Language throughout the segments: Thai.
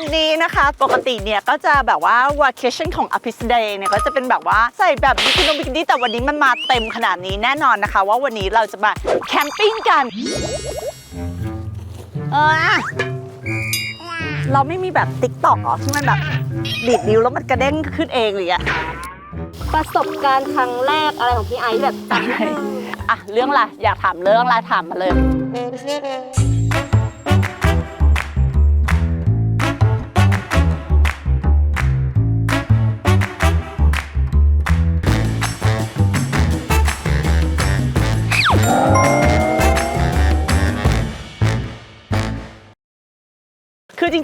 นด์นี้นะคะ ปกติเนี่ยก็จะแบบว่า vacation ของ a p i s Day เนี่ยก็จะเป็นแบบว่าใส่แบบบิกินงบิกินี่แต่วันนี้มันมาเต็มขนาดนี้แน่นอนนะคะ ว่าวันนี้เราจะมาแคมปิ้งกันเออเราไม่มีแบบติ๊กตอกหรอที่มันแบบดีดนิ้วแล้วมันกระเด้งขึ้นเองหรืออะประสบการณ์ครั้งแรกอะไรของพี่ไอซ์แบบจัดอะเรื่องอะไรอยากถามเรื่องอะไรถามมาเลย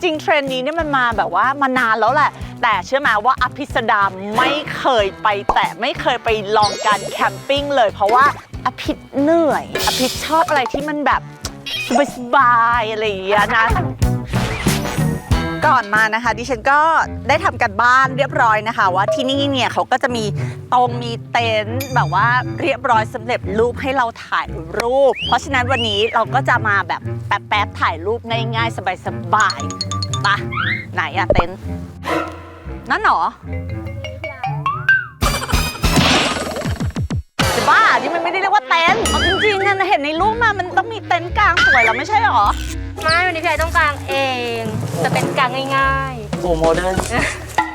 ริง ๆ เทรนด์นี้เนี่ยมันมาแบบว่ามานานแล้วแหละ แต่เชื่อไหมว่าอภิสดาไม่เคยไปแต่ไม่เคยไปลองการแคมปิ้งเลย เพราะว่าอภิษเหนื่อย อภิษชอบอะไรที่มันแบบสบายๆอะไรอย่างเงี้ยนะ ก่อนมานะคะ ดิฉันก็ได้ทำกันบ้านเรียบร้อยนะคะ ว่าที่นี่เนี่ยเขาก็จะมีตรงมีเต็นท์แบบว่าเรียบร้อยสำเร็จรูปให้เราถ่ายรูป เพราะฉะนั้นวันนี้เราก็จะมาแบบแป๊บๆถ่ายรูปง่ายๆสบายๆปะไหนอะเต็นท์นั่นเหรอจะบ้านี่มันไม่ได้เรียกว่าเต็นท์เอาจริงๆนะเห็นในรูปมามันต้องมีเต็นท์กลางสวยแล้วไม่ใช่เหรอ ไม่วันนี้พี่ไอซ์ต้องกางเอง จะเป็นกางง่ายโอ้โมเดิร์น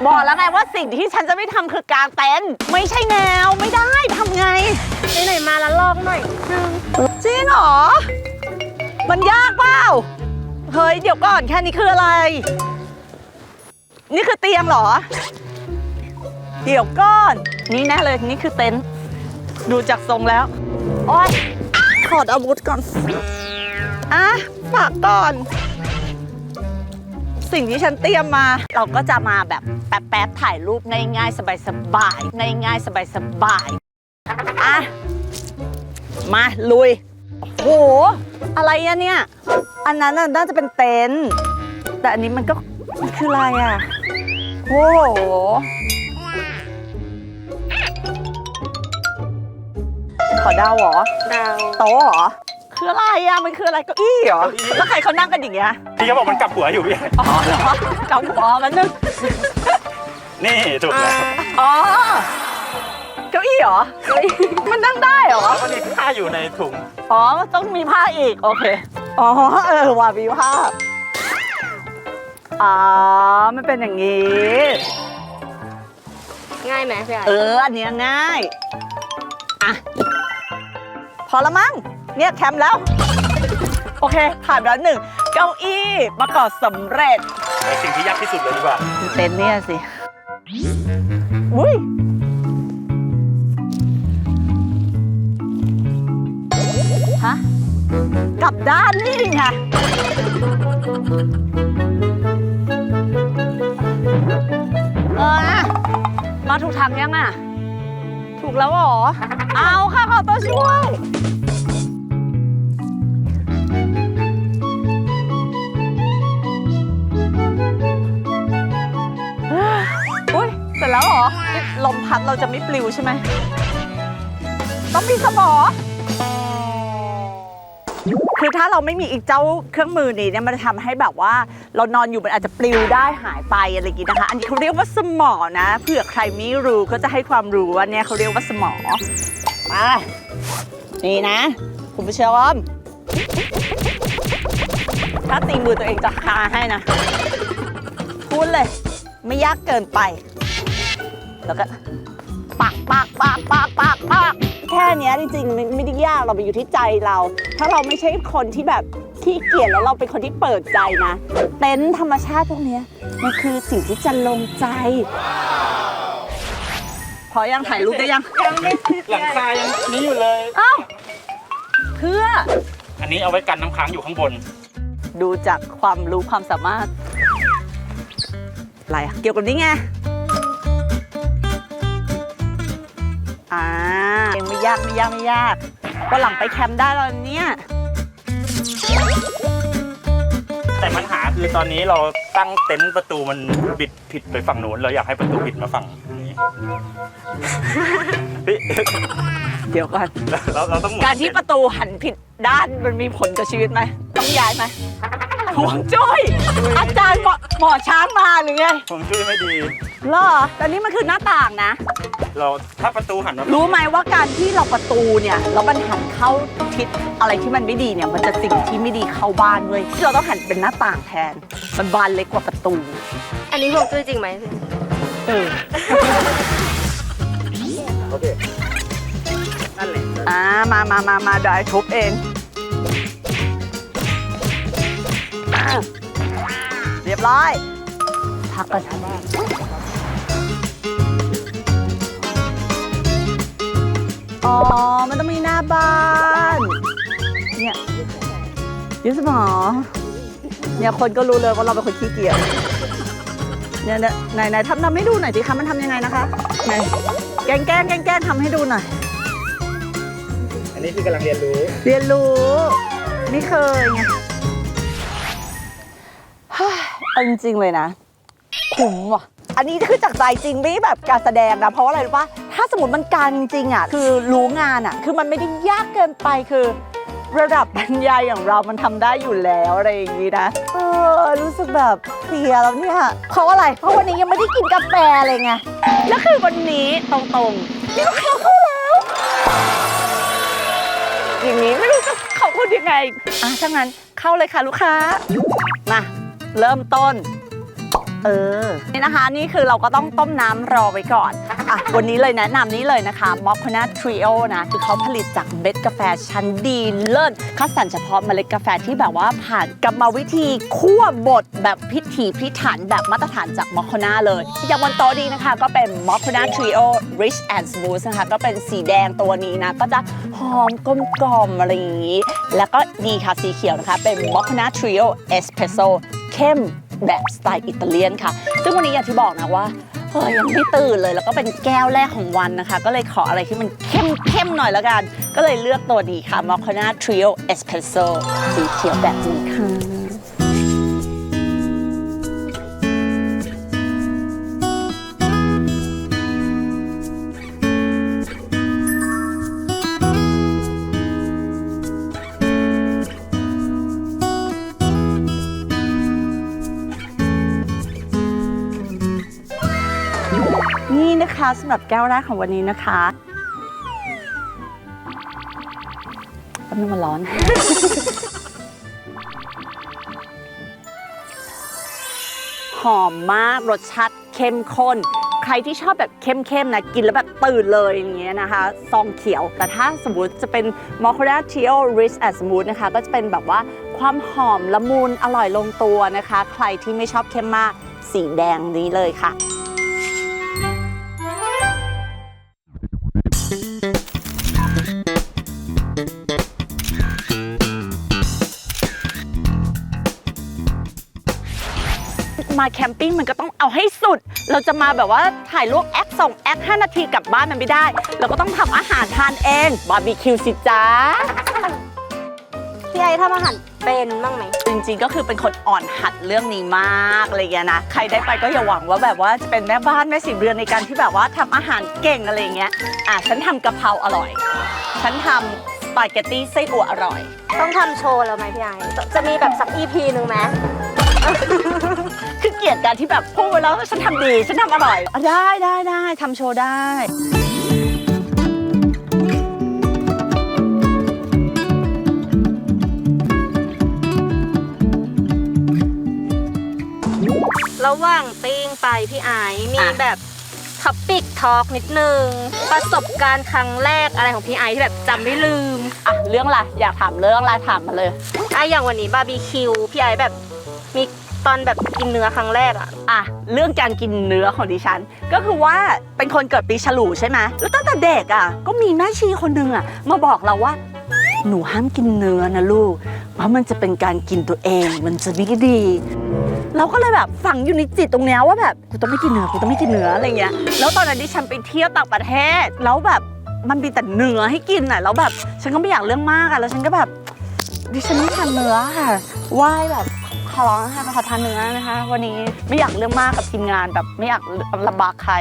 บอกแล้วไงว่าสิ่งที่ฉันจะไม่ทำคือกางเต็นท์ไม่ใช่แนวไม่ได้ทำไง ๆไหนๆมาแล้วลองหน่อยนึงจริงเหรอ มันยากเปล่า เฮ้ย เดี๋ยวก่อนแค่นี้คืออะไร นี่คือเตียงเหรอ เดี๋ยวก่อน นี่แน่เลยนี่คือเต็นท์ดูจากทรงแล้ว โอ๊ยถอดอาวุธก่อน อะ ฝากก่อน สิ่งที่ฉันเตรียมมา เราก็จะมาแบบแป๊บๆถ่ายรูปง่ายๆสบายๆง่ายๆสบายๆอะมาลุยโห อะไรอะเนี่ย อันนั้นน่าจะเป็นเต็นท์แต่อันนี้มันก็คืออะไรอะโอ้โหขอดาวเหรอ ดาว โต๊ะเหรอ คืออะไรอะมันคืออะไรเก้าอี้เหรอแล้วใครเขานั่งกันอย่างเงี้ยพี่เขาบอกมันกลับหัวอยู่พี่อ๋อเหรอเกาหัวมันนึงนี่ถูกแล้วอ๋อเก้าอี้เหรอมันนั่งได้เหรอแล้วก็มีผ้าอยู่ในถุงอ๋อต้องมีผ้าอีกโอเคอ๋อเออว่ามีผ้าอ๋อมันเป็นอย่างนี้ ง่ายไหมพี่ไอเอซ์ออันเนี้ยง่ายอะพอละมั้ง เนี่ยแคมป์แล้ว โอเคผ่านไปแล้วหนึ่งเก้าอี้ประกอบสำเร็จไอสิ่งที่ยากที่สุดเลยดีกว่า เต็นท์เนี่ยสิ อุ้ยฮะกลับด้านนี่ไงเออมาถูกทางยังอะ ถูกแล้วเหรอ เอาค่ะขอตัวช่วยอุ้ย ลมพัดเราจะไม่ปลิวใช่ไหม ต้องมีสมอ คือถ้าเราไม่มีอีกเจ้าเครื่องมือนี้เนี่ยมันจะทำให้แบบว่า เรานอนอยู่มันอาจจะปลิวได้หายไปอะไรอย่างงี้นะคะ อันนี้เขาเรียกว่าสมอนะ เผื่อใครไม่รู้ก็จะให้ความรู้ว่าเนี่ยเขาเรียกว่าสมอมานี่นะ คุณผู้ชมถ้าตีมือตัวเองจะคาให้นะ พูดเลย ไม่ยากเกินไป แล้วก็ปากปากปากปากปากปากแค่เนี้ยจริงๆมันไม่ได้ยากเราไปอยู่ที่ใจเรา ถ้าเราไม่ใช่คนที่แบบขี้เกียจแล้วเราเป็นคนที่เปิดใจนะ เต็นท์ธรรมชาติพวกเนี้ยมันคือสิ่งที่จะลงใจ พอยังถ่ายรูปได้ยัง ยังไม่คิดหลังคายังนี้อยู่เลยเอ้าเพื่อ อันนี้เอาไว้กันน้ำค้างอยู่ข้างบน ดูจากความรู้ความสามารถอะไรอะเกี่ยวกับนี้ไง ยังไม่ยากไม่ยากไม่ยากวันหลังไปแคมป์ได้แล้วเนี่ยแต่ปัญหาคือตอนนี้เราตั้งเต็นท์ประตูมันบิดผิดไปฝั่งนู้นเราอยากให้ประตูบิดมาฝั่งนี้พี่เดี๋ยวก่อนเราเราต้องหมุนการที่ประตูหันผิดด้านมันมีผลกับชีวิตไหมต้องย้ายไหม ห่วงจุ้ย อาจารย์หมอหมอช้างมาหรือไงผมช่วยไม่ดี เหรอแต่นี่มันคือหน้าต่างนะ เราถ้าประตูหันมารู้ไหมว่าการที่เราประตูเนี่ยแล้วมันหันเข้าทิศอะไรที่มันไม่ดีเนี่ย มันจะสิ่งที่ไม่ดีเข้าบ้านเว้ยเราต้องหันเป็นหน้าต่างแทน มันบานเล็กกว่าประตู อันนี้ห่วงจุ้ยจริงไหมเออ โอเค นั่นแหละอ่า มามามามาเดี๋ยวไอ้ทุบเอง บร้อย พักกันอ๋อ มันต้องมีหน้าบ้าน เนี่ยยุสมอเนี่ยคนก็รู้เลยว่าเราเป็นคนขี้เกียจเนี่ยเนี่ยไหนไหนทำทำให้ดูหน่อยสิคะมันทำยังไงนะคะไหนแกล้งแกล้งแกล้งแกล้งทำให้ดูหน่อย อันนี้คือกำลังเรียนรู้ เรียนรู้ ไม่เคยไงเฮ้ย เอาจริงๆเลยนะ คุ้มว่ะ อันนี้คือจากใจจริงไม่แบบการแสดงนะเพราะว่าอะไรรู้ปะถ้าสมมติมันการจริงอะคือรู้งานอะ คือมันไม่ได้ยากเกินไปคือ ระดับบรรยายอย่างเรามันทำได้อยู่แล้วอะไรอย่างนี้นะเออรู้สึกแบบเพลียแล้วเนี่ยเพราะอะไร เพราะวันนี้ยังไม่ได้กินกาแฟเลยไงแล้วคือวันนี้ตรงๆนี่ลูกค้าเข้าแล้วอย่างนี้ไม่รู้จะขอบคุณยังไงอะถ้างั้นเข้าเลยค่ะลูกค้ามา เริ่มต้น เออ นี่นะคะ นี่คือเราก็ต้องต้มน้ำรอไว้ก่อน อะ วันนี้เลยแนะนำนี้เลยนะคะมอคคนาทริโอนะ คือเขาผลิตจากเม็ดกาแฟชั้นดีเลิศคัดสรรเฉพาะเมล็ดกาแฟที่แบบว่าผ่านกรรมวิธีคั่วบดแบบพิถีพิถันแบบมาตรฐานจากมอคคนาเลย อย่างบนโต๊ะนี้นะคะ ก็เป็นมอคคนาทริโอ rich and smooth นะคะ ก็เป็นสีแดงตัวนี้นะ ก็จะหอมกลมกล่อมอะไรอย่างนี้ แล้วก็ดีค่ะสีเขียวนะคะ เป็นมอคคนาทริโอเอสเพรสโซ เข้มแบบสไตล์อิตาเลียนค่ะ ซึ่งวันนี้อย่างที่บอกนะว่าเฮ้ยยังไม่ตื่นเลยแล้วก็เป็นแก้วแรกของวันนะคะ ก็เลยขออะไรที่มันเข้มเข้มๆหน่อยแล้วกัน ก็เลยเลือกตัวนี้ค่ะ m o c c a n a Trio Espresso สีเขียวแบบนี้ค่ะ นี่นะคะสำหรับแก้วแรกของวันนี้นะคะแป๊บนึงมันร้อน หอมมากรสชาติเข้มข้น ใครที่ชอบแบบเข้มๆนะ กินแล้วแบบตื่นเลยอย่างเงี้ยนะคะซองเขียว แต่ถ้าสมมติจะเป็นมอค a า t ิโอ Rich and Smooth นะคะ ก็จะเป็นแบบว่าความหอมละมุนอร่อยลงตัวนะคะ ใครที่ไม่ชอบเข้มมากสีแดงนี้เลยค่ะ มาแคมปิ้งมันก็ต้องเอาให้สุด เราจะมาแบบว่าถ่ายรูปแอคส่งแอค5นาทีกลับบ้านมันไม่ได้ เราก็ต้องทำอาหารทานเองบาร์บีคิวสิจ้า พี่ไอทำอาหารเป็นบ้างไหม จริงๆ ก็คือเป็นคนอ่อนหัดเรื่องนี้มากอะไรอย่างเงี้ยนะ ใครได้ไปก็อย่าหวังว่าแบบว่าจะเป็นแม่บ้านแม่สิบเรือนในการที่แบบว่าทำอาหารเก่งอะไรอย่างเงี้ย อะฉันทำกะเพราอร่อย ฉันทำสปาเกตตี้ไส้อั่วอร่อย ต้องทำโชว์แล้วไหมพี่ไอจะจะมีแบบสัก EP หนึ่งไหม คือเกลียดการที่แบบพูดไปแล้วฉันทำดี ฉันทำอร่อยอะได้ได้ได้ทำโชว์ได้ ระหว่างปิ้งไปพี่ไอมีอะ แบบท็อปปิกทอล์กนิดนึง ประสบการณ์ครั้งแรกอะไรของพี่ไอที่แบบจำไม่ลืมอะเรื่องอะไรอยากถามเรื่องอะไรถามมาเลยอะอย่างวันนี้บาร์บีคิวพี่ไอแบบมี ตอนแบบกินเนื้อครั้งแรกอะอะเรื่องการกินเนื้อของดิฉัน ก็คือว่าเป็นคนเกิดปีฉลูใช่ไหมแล้วตั้งแต่เด็กอะก็มีแม่ชีคนหนึ่งอะมาบอกเราว่า หนูห้ามกินเนื้อนะลูก เพราะมันจะเป็นการกินตัวเองมันจะไม่ดี เราก็เลยแบบฝังอยู่ในจิตตรงเนี้ยว่าแบบกูต้องไม่กินเนื้อกูต้องไม่กินเนื้ออะไรเงี้ยแล้วตอนนั้นดิฉันไปเที่ยวต่างประเทศแล้วแบบมันมีแต่เนื้อให้กินอะแล้วแบบฉันก็ไม่อยากเรื่องมากอะแล้วฉันก็แบบดิฉันไม่ทานเนื้อค่ะไหว้แบบ ขอร้องนะคะขอทานเนื้อนะคะ วันนี้ไม่อยากเรื่องมากกับทีมงานแบบไม่อยากลำบากใคร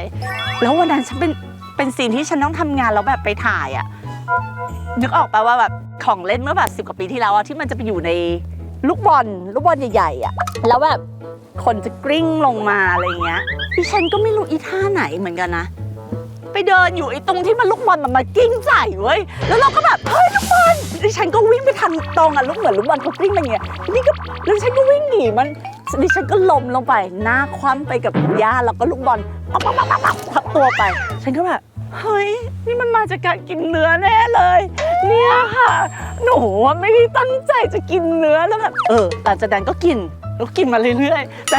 แล้ววันนั้นฉันเป็นเป็นซีนที่ฉันต้องทำงานแล้วแบบไปถ่ายอะ่ะนึกออกปะว่าแบบของเล่นเมื่อแบบสิบกว่าปีที่แล้วอะที่มันจะไปอยู่ในลูกบอลลูกบอลใหญ่ๆอะแล้วแบบคนจะกลิ้งลงมาอะไรเงี้ยดิฉันก็ไม่รู้อีท่าไหนเหมือนกันนะไปเดินอยู่ไอ้ตรงที่มันลูกบอลมันมากิ้งใส่เว้ยแล้วเราก็แบบเฮ้ยลูกบอล ดิฉันก็วิ่งไปทันตรงอะลูกเหมือนลูกบอลเขากลิ้งมาอย่างเงี้ยนี่ก็แล้วดิฉันก็วิ่งหนีมันดิฉันก็ล้มลงไป หน้าคว่ำไปกับหญ้าแล้วก็ลูกบอลปั๊บปั๊บปั๊บปั๊บทับตัวไป ฉันก็แบบเฮ้ย นี่มันมาจากการกินเนื้อแน่เลย เนี่ยค่ะ หนูว่าไม่ได้ตั้งใจจะกินเนื้อแล้วแบบเออหลังจากนั้นก็กินแล้วก็กินมาเรื่อยๆแต่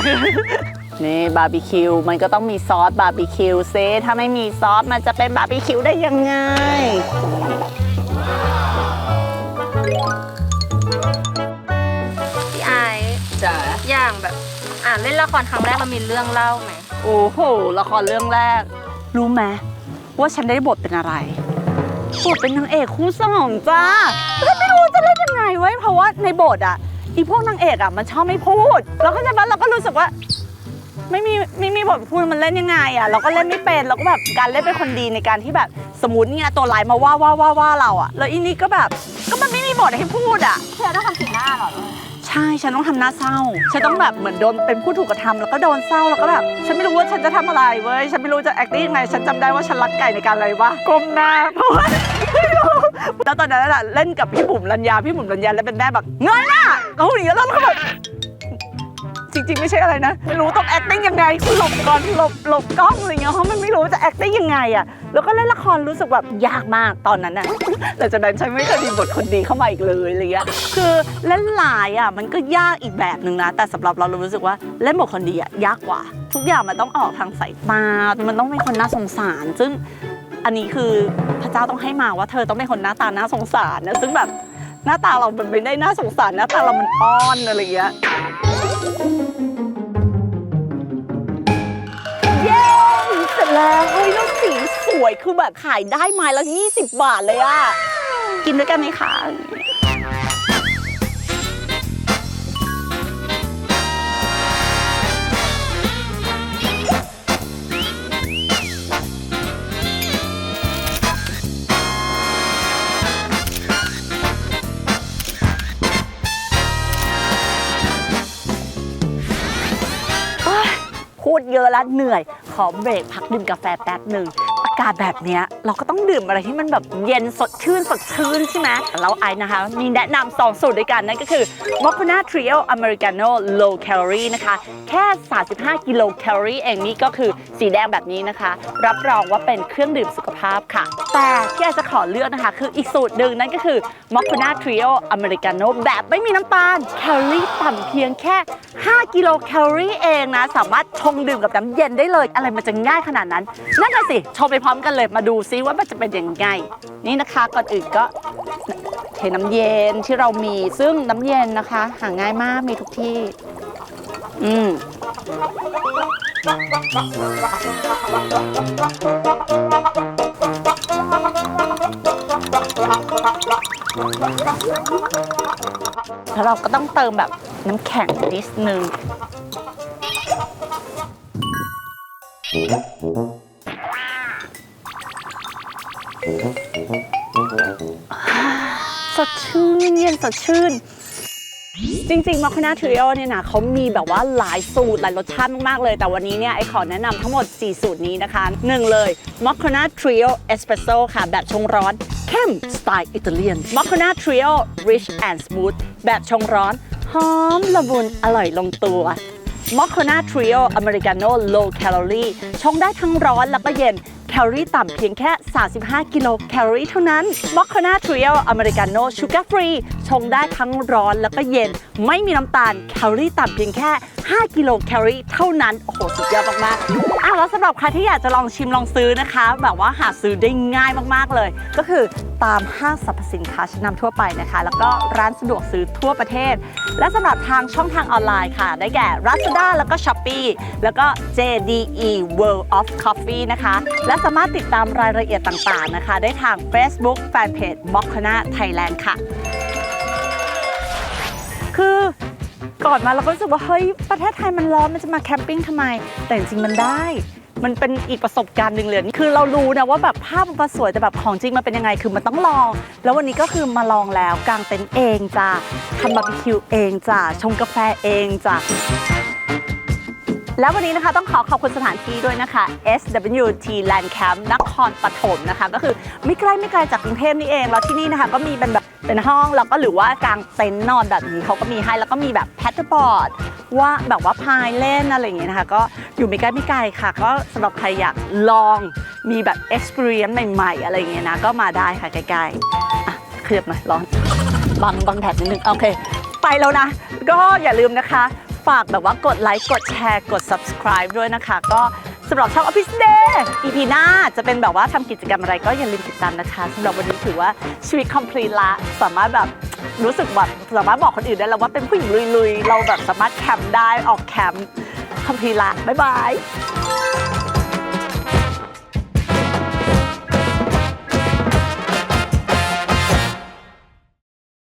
นี่บาร์บีคิวมันก็ต้องมีซอสบาร์บีคิวเซถ้าไม่มีซอสมันจะเป็นบาร์บีคิวได้ยังไง ล่นละครครั้งแรกเรามีเรื่องเล่าไหมโอ้โหละครเรื่องแรก รู้ไหมว่าฉันได้บทเป็นอะไรบทเป็นนางเอกคู่สองจ้าแล้วไม่รู้จะเล่นยังไงไว้ยเพราะว่าในบทอะอีพวกนางเอกอะมันชอบไม่พูดแล้วก็จะมาเราก็รู้สึกว่า ไม่มีไม่มีบทพูดมันเล่นยังไงอะเราก็เล่นไม่เป็นเราก็แบบการเล่นเป็นคนดีในการที่แบบสมมติเนี่ยตัวร้ายมาว่าว่าว่าว่าเราอะแล้วอีนี่ก็แบบก็มันไม่มีบทให้พูดอะเธอต้องทำสีหน้าเหรอ ใช่ฉันต้องทำหน้าเศร้า ฉันต้องแบบเหมือนโดนเป็นผู้ถูกกระทำแล้วก็โดนเศร้าแล้วก็แบบฉันไม่รู้ว่าฉันจะทำอะไรเว้ยฉันไม่รู้จะ acting ยังไงฉันจำได้ว่าฉันรักไก่ในการอะไรวะก้มหน้าเพราะว่าไม่รู้แล้วตอนนั้นน่ะเล่นกับพี่บุ๋มรัญญาพี่บุ๋มรัญญาแล้วเป็นแม่แบบเงยหน้าเขาอย่างนี้ยแล้วเราก็แบบ ริง ๆ ไม่ใช่อะไรนะไม่รู้ต้อง acting ยังไงคือหลบก่อนหลบหลบกล้องอะไรเงี้ยเพราะมันไม่รู้จะ acting ยังไงอะแล้วก็เล่นละครรู้สึกแบบยากมากตอนนั้นน่ะหลังจากนั้นฉันไม่เคยมีบทคนดีเข้ามาอีกเลยอะไรเงี้ยคือเล่นหลายอะมันก็ยากอีกแบบหนึ่งนะ แต่สำหรับเราเรารู้สึกว่าเล่นบทคนดีอะยากกว่า ทุกอย่างมันต้องออกทางสายตา มันต้องเป็นคนน่าสงสาร ซึ่งอันนี้คือพระเจ้าต้องให้มาว่าเธอต้องเป็นคนหน้าตาน่าสงสารนะซึ่งแบบหน้าตาเรามันไม่ได้น่าสงสารหน้าตาเรามันอ้อนอะไรเงี้ย เย้เสร็จแล้วเฮ้ยแล้วสีสวยคือแบบขายได้ไม้ละ20 บาทเลยอะกินด้วยกันไหมคะ พูดเยอะแล้วเหนื่อย ขอเบรกพักดื่มกาแฟแป๊บหนึ่งากาศแบบเนี้ยเราก็ต้องดื่มอะไรที่มันแบบเย็นสดชื่นสดชื่นใช่ไหมแล้วไอนะคะ มีแนะนำสองสูตรด้วยกันนั่นก็คือ m o c c a n a Trio Americano Low Calorie นะคะ แค่ 35 กิโลแคลอรี่เองนี่ก็คือสีแดงแบบนี้นะคะ รับรองว่าเป็นเครื่องดื่มสุขภาพค่ะ แต่ที่ไอจะขอเลือกนะคะ คืออีกสูตรหนึ่งนั่นก็คือ m o c c a n a Trio Americano แบบไม่มีน้ำตาลแคลอรี่ต่ำเพียงแค่ 5 กิโลแคลอรี่เองนะสามารถชงดื่มกับน้ำเย็นได้เลย อะไรมันจะง่ายขนาดนั้นนั่นน่ะสิชมไปพร้อมกันเลยมาดูซิว่ามันจะเป็นยังไงนี่นะคะก่อนอื่นก็เทน้ำเย็นที่เรามีซึ่งน้ำเย็นนะคะ หาง่ายมากมีทุกที่ อืมแล้วเราก็ต้องเติมแบบน้ำแข็งนิดนึง สดชื่นเย็นสดชื่น จริงๆม o ค a นาทริโอเนี่ยนะเขามีแบบว่าหลายสูตรหลายรสชาติมาก ๆ เลย แต่วันนี้เนี่ยไอขอแนะนำทั้งหมด 4 สูตรนี้นะคะ 1 เลยม o ค a นาทริโอเอสเปรสโซ่ค่ะ แบบชงร้อนเข้มสไตล์อิตาเลียนม o ค a นาทริโอ rich and smooth แบบชงร้อนหอมละมุนอร่อยลงตัวมอคโคนาทริโออเมริกาโน่ low calorie ชงได้ทั้งร้อนแล้วก็เย็น แคลอรี่ต่ำเพียงแค่ 35 กิโลแคลอรี่เท่านั้นมอคโคนาทริโออเมริกาโน่ชูการ์ฟรีชงได้ทั้งร้อนแล้วก็เย็น ไม่มีน้ำตาลแคลอรี่ต่ำเพียงแค่ 5 กิโลแคลอรี่เท่านั้น โอ้โห สุดยอดมากๆอะแล้วสำหรับใครที่อยากจะลองชิมลองซื้อนะคะ แบบว่าหาซื้อได้ง่ายมากๆเลย ก็คือตามห้างสรรพสินค้าชั้นนำทั่วไปนะคะ แล้วก็ร้านสะดวกซื้อทั่วประเทศ และสำหรับทางช่องทางออนไลน์ค่ะ ได้แก่ Lazada แล้วก็ Shopee แล้วก็ JDE World of Coffee นะคะ และสามารถติดตามรายละเอียดต่างๆนะคะ ได้ทาง Facebook Fanpage m o c k a n a Thailand ค่ะ คือก่อนมาเราก็รู้สึกว่า เฮ้ย ประเทศไทยมันร้อนมันจะมาแคมปิ้งทำไม แต่จริงๆมันได้ มันเป็นอีกประสบการณ์หนึ่งเลย คือเรารู้นะว่าแบบภาพมันสวย แต่แบบของจริงมันเป็นยังไง คือมันต้องลอง แล้ววันนี้ก็คือมาลองแล้วกางเต็นท์เองจ้ะทำบาร์บีคิวเองจ้ะชงกาแฟเองจ้ะ แล้ววันนี้นะคะต้องขอขอบคุณสถานที่ด้วยนะคะ SWT Land Camp นครปฐมนะคะ ก็คือไม่ใกล้ไม่ไกลจากกรุงเทพนี่เอง แล้วที่นี่นะคะก็มีเป็นแบบเป็นห้องแล้วก็หรือว่ากางเต็นท์นอนแบบนี้เขาก็มีให้แล้วก็มีแบบแพทเทิร์บอร์ดว่าแบบว่าพายเล่นอะไรอย่างเงี้ยนะคะ ก็อยู่ไม่ใกล้ไม่ไกลค่ะ ก็สำหรับใครอยากลองมีแบบ experience ใหม่ๆ อะไรอย่างเงี้ยนะ ก็มาได้ค่ะใกล้ๆอะเคลือบหน่อยร้อนบังบังแดดนิดนึงโอเค ไปแล้วนะ ก็อย่าลืมนะคะ ฝากแบบว่ากดไลค์กดแชร์กด subscribe ด้วยนะคะ ก็สำหรับช่อง Office Day EP หน้าจะเป็นแบบว่าทำกิจกรรมอะไรก็อย่าลืมติดตามนะคะสำหรับวันนี้ถือว่าชีวิต complete ละสามารถแบบรู้สึกแบบสามารถบอกคนอื่นได้แล้วว่าเป็นผู้หญิงลุยๆ เราแบบสามารถแคมป์ได้ออกแคมป์ complete ละบ๊ายบาย